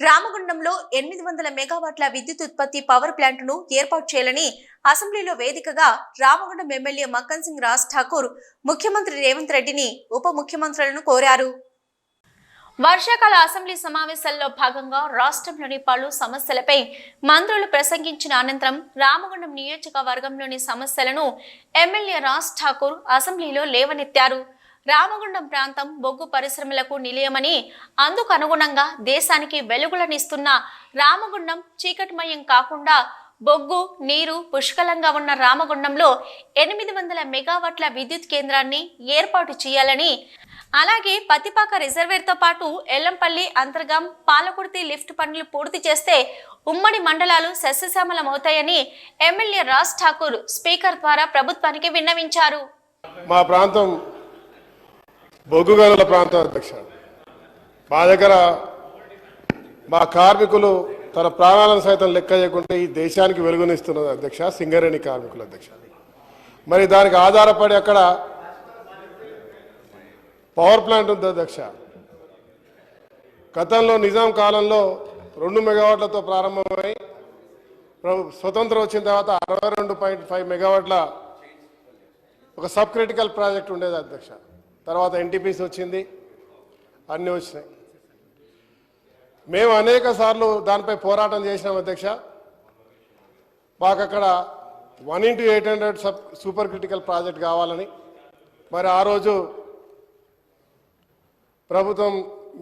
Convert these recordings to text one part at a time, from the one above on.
రామగుండంలో ఎనిమిది వందల మెగావాట్ల విద్యుత్ ఉత్పత్తి పవర్ ప్లాంట్ను ఏర్పాటు చేయాలని అసెంబ్లీలో వేదికగా రామగుండం ఎమ్మెల్యే మక్కన్ సింగ్ రాజ్ ఠాకూర్ ముఖ్యమంత్రి రేవంత్ రెడ్డిని ఉప ముఖ్యమంత్రులను కోరారు. వర్షాకాల అసెంబ్లీ సమావేశాల్లో భాగంగా రాష్ట్రంలోని పలు సమస్యలపై మంత్రులు ప్రసంగించిన అనంతరం రామగుండం నియోజకవర్గంలోని సమస్యలను ఎమ్మెల్యే రాజ్ ఠాకూర్ అసెంబ్లీలో లేవనెత్తారు. రామగుండం ప్రాంతం బొగ్గు పరిశ్రమలకు నిలయమని అందుకు అనుగుణంగా దేశానికి వెలుగులనిస్తున్న రామగుండం చీకటిమయం కాకుండా బొగ్గు నీరు పుష్కలంగా ఉన్న రామగుండంలో ఎనిమిది వందల మెగావాట్ల విద్యుత్ కేంద్రాన్ని ఏర్పాటు చేయాలని అలాగే పతిపాక రిజర్వేర్తో పాటు ఎల్లంపల్లి అంతర్గం పాలకుర్తి లిఫ్ట్ పనులు పూర్తి చేస్తే ఉమ్మడి మండలాలు సస్యశ్యామలమవుతాయని ఎమ్మెల్యే రాజ్ ఠాకూర్ స్పీకర్ ద్వారా ప్రభుత్వానికి విన్నవించారు. మా ప్రాంతం బొగ్గు గనుల ప్రాంతం అధ్యక్ష. మా దగ్గర మా కార్మికులు తన ప్రాణాలను సైతం లెక్క చేయకుంటే ఈ దేశానికి వెలుగునిస్తున్నది అధ్యక్ష సింగరేణి కార్మికులు అధ్యక్ష. మరి దానికి ఆధారపడి అక్కడ పవర్ ప్లాంట్ ఉంది అధ్యక్ష. గతంలో నిజాం కాలంలో రెండు మెగావాట్లతో ప్రారంభమై స్వతంత్రం వచ్చిన తర్వాత అరవై రెండు పాయింట్ ఫైవ్ మెగావాట్ల ఒక సబ్ క్రిటికల్ ప్రాజెక్ట్ ఉండేది అధ్యక్ష. తర్వాత ఎన్టీపీసీ వచ్చింది. అన్నీ వచ్చినాయి. మేము అనేక సార్లు దానిపై పోరాటం చేసినాం అధ్యక్ష. మాకు అక్కడ one into eight hundred sub super critical project కావాలని. మరి ఆ రోజు ప్రభుత్వం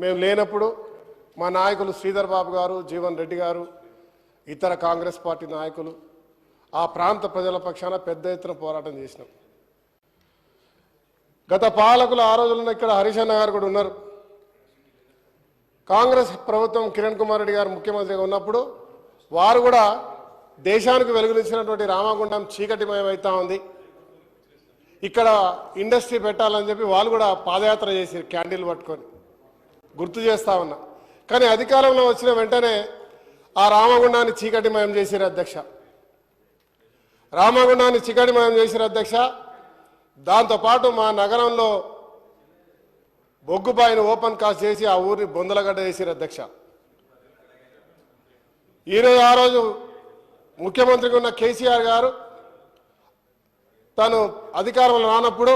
మేము లేనప్పుడు మా నాయకులు శ్రీధర్ బాబు గారు జీవన్ రెడ్డి గారు ఇతర కాంగ్రెస్ పార్టీ నాయకులు ఆ ప్రాంత ప్రజల పక్షాన పెద్ద ఎత్తున పోరాటం చేసినాం. గత పాలకులు ఆ రోజుల్లో ఇక్కడ హరిశన్న గారు కూడా ఉన్నారు. కాంగ్రెస్ ప్రభుత్వం కిరణ్ కుమార్ రెడ్డి గారు ముఖ్యమంత్రిగా ఉన్నప్పుడు వారు కూడా దేశానికి వెలుగునిచ్చినటువంటి రామగుండం చీకటిమయం అవుతా ఉంది. ఇక్కడ ఇండస్ట్రీ పెట్టాలని చెప్పి వాళ్ళు కూడా పాదయాత్ర చేసి క్యాండిల్ పట్టుకొని. గుర్తు చేస్తా ఉన్నా. కానీ అధికారంలో వచ్చిన వెంటనే ఆ రామగుండాన్ని చీకటిమయం చేశారు అధ్యక్ష. రామగుండాన్ని చీకటిమయం చేశారు అధ్యక్ష. దాంతోపాటు మా నగరంలో బొగ్గుబాయిని ఓపెన్ కాస్ట్ చేసి ఆ ఊరిని బొందలగడ్డ చేసిరు అధ్యక్ష. ఈరోజు ఆ రోజు ముఖ్యమంత్రిగా ఉన్న కేసీఆర్ గారు తను అధికారంలో రానప్పుడు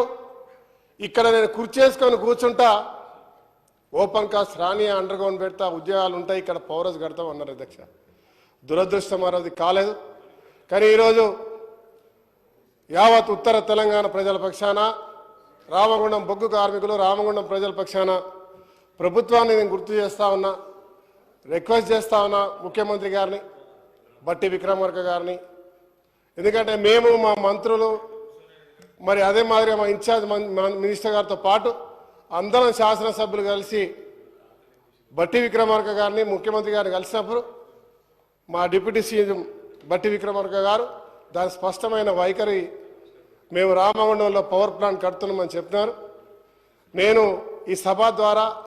ఇక్కడ నేను కుర్చేసుకొని కూర్చుంటా ఓపెన్ కాస్ట్ రాని అండర్ గ్రౌండ్ పెడతా ఉద్యోగాలు ఉంటాయి ఇక్కడ పౌరస్ కడతాం అన్నారు అధ్యక్ష. దురదృష్టం ఆ కాలేదు. కానీ ఈరోజు యావత్ ఉత్తర తెలంగాణ ప్రజల పక్షాన రామగుండం బొగ్గు కార్మికులు రామగుండం ప్రజల పక్షాన ప్రభుత్వాన్ని నేను గుర్తు చేస్తా ఉన్నా రిక్వెస్ట్ చేస్తా ఉన్నా ముఖ్యమంత్రి గారిని బట్టి విక్రమార్క గారిని. ఎందుకంటే మేము మా మంత్రులు మరి అదే మాదిరిగా మా ఇన్ఛార్జ్ మినిస్టర్ గారితో పాటు అందరం శాసనసభ్యులు కలిసి బట్టి విక్రమార్క గారిని ముఖ్యమంత్రి గారిని కలిసినప్పుడు మా డిప్యూటీ సీఎం బట్టి విక్రమార్క గారు దాని స్పష్టమైన వైఖరి మేము రామగుండంలో పవర్ ప్లాంట్ కడుతున్నామని చెప్పినారు. నేను ఈ సభ ద్వారా